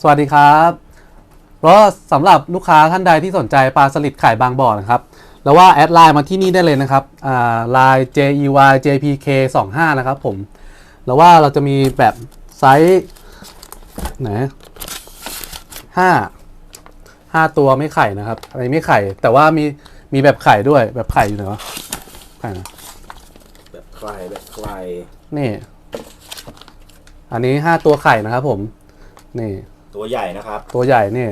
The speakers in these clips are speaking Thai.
สวัสดีครับแล้วสำหรับลูกค้าท่านใดที่สนใจปลาสลิดไข่บางบ่อนะครับ แล้วว่าแอดไลน์มาที่นี่ได้เลยนะครับอ่าไลน์ jey jpk 2 5นะครับผม แล้วว่าเราจะมีแบบไซส์ไหนห้าห้าตัวไม่ไข่นะครับอะไรไม่ไข่ แต่ว่ามีมีแบบไข่ด้วยแบบไข่อยู่ไหนวะไข่นะแบบใครแบบใครนี่ อันนี้ห้าตัวไข่นะครับผม นี่ ตัวใหญ่นะครับ ตัวใหญ่นี่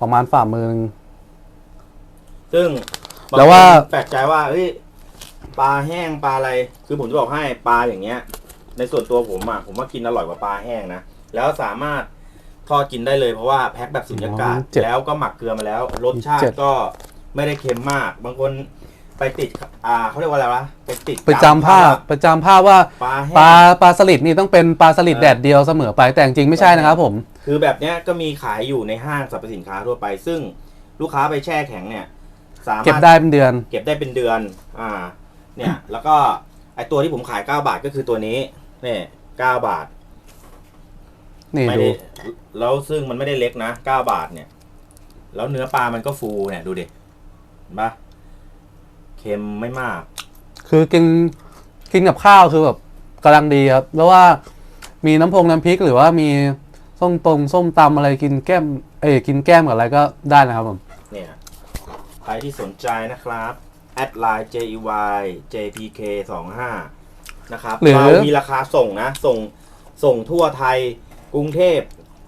ประมาณฝ่ามือนึงซึ่งแล้วว่าบงคนแปลกใจว่าเฮ้ยปลาแห้งปลาอะไร คือผมจะบอกให้ปลาอย่างเงี้ย ในส่วนตัวผมอะผมว่ากินอร่อยกว่าปลาแห้งนะแล้วสามารถทอดกินได้เลยเพราะว่าแพ็คแบบสุญญากาศอ๋อเจ็ดแล้วก็หมักเกลือมาแล้วรสชาเจ็ติด ก็ไม่ได้เค็มมาก บางคน ไปติดอ่าเขาเรียกว่าอะไรวะไปติดไปจำภาพไปจำภาพว่าปลาแห้ปลางปลาสลิดนี่ต้องเป็นปลาสลิดเออ แดดเดียวเสมอไปแต่จริงๆไม่ใช่นะครับผมคือแบบเนี้ยก็มีขายอยู่ในห้างสรรพสินค้าทั่วไป ซึ่งลูกค้าไปแช่แข็งเนี่ย สามารถ เก็บได้เป็นเดือน เก็บได้เป็นเดือน อ่า เนี่ย แล้วก็ไอตัวที่ผมขาย 9 บาทก็คือตัวนี้เนี่ย9บาท นี่ไม่ดู ได้ แล้วซึ่งมันไม่ได้เล็กนะ 9 บาทเนี่ย แล้วเนื้อปลามันก็ฟูเนี่ย ดูดิเห็นปะเค็มไม่มาก คือกินกินกับข้าวคือแบบกำลังดีครับ แล้วว่ามีน้ำพงน้ำพริกหรือว่ามีส้มตรงส้มตำอะไรกินแก้ม เอ้ยกินแก้มกับอะไรก็ได้นะครับผม เนี่ยใครที่สนใจนะครับแอดไลน์ jey jpk 2 5นะครับหรือ เรามีราคาส่งนะ ส่งส่งทั่วไทยกรุงเทพ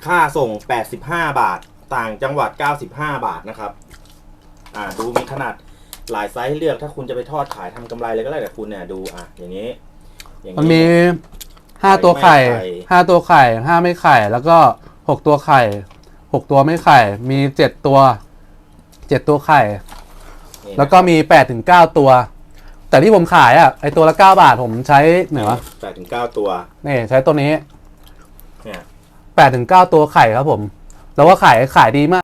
ค่าส่ง 85 บาท ต่างจังหวัด 95 บาทนะครับ อ่าดูมีขนาด หลายไซส์ให้เลือกถ้าคุณจะไปทอดขายทำกำไรเลยก็ได้แต่คุณเนี่ยดูอะอย่างนี้ อย่าง มันมีห้าตัวไข่ไม่ไข่ ห้าตัวไข่ห้าไม่ไข่ แล้วก็หกตัวไข่หกตัวไม่ไข่ มีเจ็ดตัวเจ็ดตัวไข่ นี่นะแล้วก็มีแปดถึงเก้าตัว แต่ที่ผมขายอะไอตัวละเก้าบาทผมใช้เหนือแปดถึงเก้าตัวนี่ใช้ตัวนี้เนี่ย แปดถึงเก้าตัวไข่ครับผม แล้วว่าขายขายดีมาก